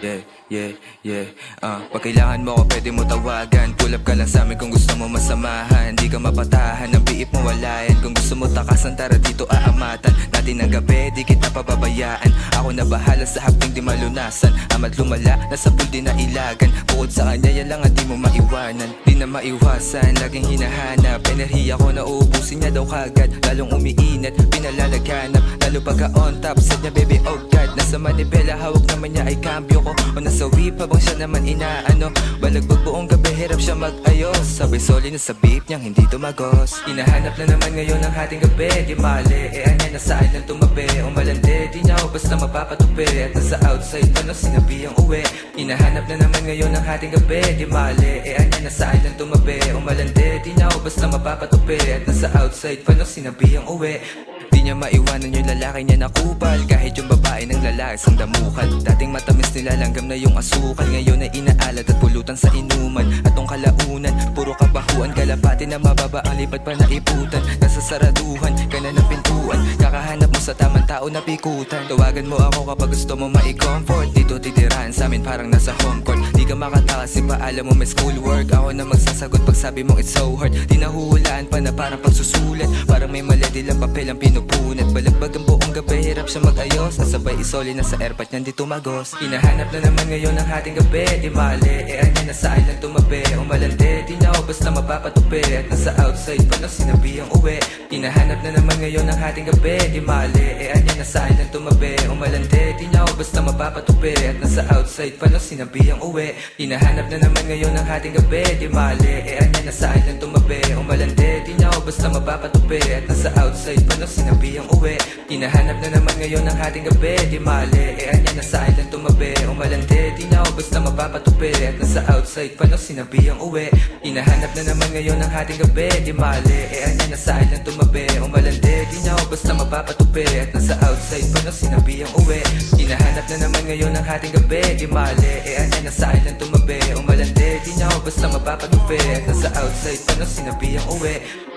Yeah, yeah, yeah. Uh, Pag kailangan mo ako pwede mo tawagan. Pull up ka lang sa amin kung gusto mo masamahan. Di ka mapatahan, ang biip mo walayan. Kung gusto mo takasan, tara dito aamatan. Natin ang gabi, di kita pababayaan. Ako na bahala sa hapting di malunasan. Amat lumala, nasa pool di na ilagan. Bukod sa kanya, yan lang ang di mo maiwanan. Di na maiwasan, laging hinahanap. Enerhiya ko na uubusin niya daw kagad. Lalong umiinat, pinalalaghanap Lalo pagka on top, said niya baby oh god. Nasa manibela, hawak naman niya ay cambio ko. O nasa whip, habang siya naman inaano. Balagbag buong gabi, hirap siya mag-ayos. Sabay soli na sa beep niyang hindi tumagos. Hinahanap na naman ngayon ang ating gabi. Di mali, eh anya na saan lang tumabi. Umalandi, di niya ako basta mapapatupi. At nasa outside, paano sinabi ang uwi. Hinahanap na naman ngayon ang ating gabi. Di mali, eh anya na saan lang tumabi. Umalandi, di niya ako basta mapapatupi. At nasa outside, paano sinabi ang uwi Di niya maiwanan yung lalaki niya na kupal. Kahit yung babae ng lalaki sang damukan Dating matamis nilalanggam na yung asukal. Ngayon ay inaalat at pulutan sa inuman. At tong kalaunan, puro kabahuan. Kalapati na mababa ang lipat pa na iputan Nasa saraduhan, ka ng pintuan. Kakahanap mo sa tamang tao na pikutan. Tawagan mo ako kapag gusto mo mai-comfort Dito titirahan sa amin parang nasa home court. Di ka makatakas, pa alam mo may schoolwork. Ako na magsasagot pag sabi mong it's so hard. Di nahuhulaan pa na parang pagsusulat Parang may mali, di lang papel ang pinupunat Balagbag ang buong gabi, hirap siya mag-ayos. Nasabay isoli na sa airpot niyan di tumagos. Hinahanap na naman ngayon ang ating gabi. Di mali, eh anya na sa island tumabi. Ako basta mapapatupi At nasa outside pa nang sinabi ang uwi. Hinahanap na naman ngayon ang ating gabi. Di mali, eh anya na sa island tumabi. Umalandi, di niya ako basta mapapatupi At nasa outside pa nang sinabi ang uwi. Hinahanap na naman ngayon ang ating gabi. Di mali, eh anya na sa island tumabi. Umalandi, di niya ako basta mapapatupi At nasa outside pa nang sinabi ang uwi. Hinahanap na naman ngayon ang ating gabi. Di mali, eh anya na sa island tumabi. Ako basta mapapatupi At nasa outside pa nang sinabi ang uwi. Hinahanap na naman ngayon ang ating gabi. Di mali, eh anya na sa island tumabi. Umalandi, di niya ako basta mapapatupi At nasa outside pa nang sinabi ang uwi. Hinahanap na naman ngayon ang ating gabi. Di mali, eh anya na sa island tumabi. Umalandi, di niya ako basta mapapatupi At nasa outside pa nang sinabi ang uwi